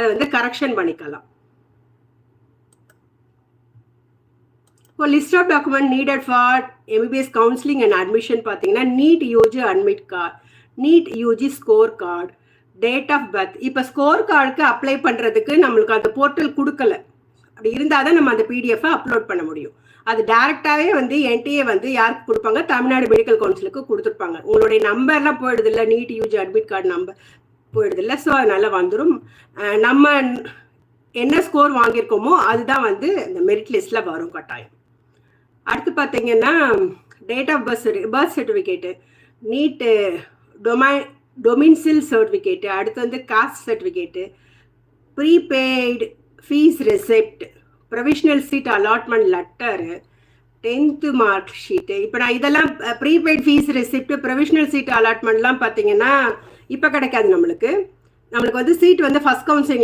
அதை வந்து கரெக்ஷன் பண்ணிக்கலாம். இப்போ list of document needed for MBBS counselling and admission பார்த்தீங்கன்னா NEET UG admit card NEET UG score card date of birth இப்போ score கார்டுக்கு apply பண்ணுறதுக்கு நம்மளுக்கு அந்த போர்ட்டல் கொடுக்கல. அப்படி இருந்தால் தான் நம்ம அந்த பிடிஎஃபை அப்லோட் பண்ண முடியும். அது டேரெக்டாகவே வந்து என்டிஏ வந்து யாருக்கு கொடுப்பாங்க? தமிழ்நாடு மெடிக்கல் கவுன்சிலுக்கு கொடுத்துருப்பாங்க. உங்களுடைய நம்பர்லாம் போயிடுது இல்லை? NEET UG admit card number போயிடுது இல்லை ஸோ அதனால வந்துடும் நம்ம என்ன ஸ்கோர் வாங்கியிருக்கோமோ அதுதான் வந்து இந்த மெரிட் லிஸ்ட்டில் வரும் கட்டாயம். அடுத்து பார்த்தீங்கன்னா date of birth birth certificate NEET டொமை domicile certificate அடுத்து வந்து caste certificate prepaid fee receipt provisional seat allotment letter tenth mark sheet இப்போ நான் இதெல்லாம் prepaid fee receipt provisional seat அலாட்மெண்ட்லாம் பார்த்தீங்கன்னா இப்போ கிடைக்காது நம்மளுக்கு. நம்மளுக்கு வந்து சீட் வந்து ஃபஸ்ட் கவுன்சிலிங்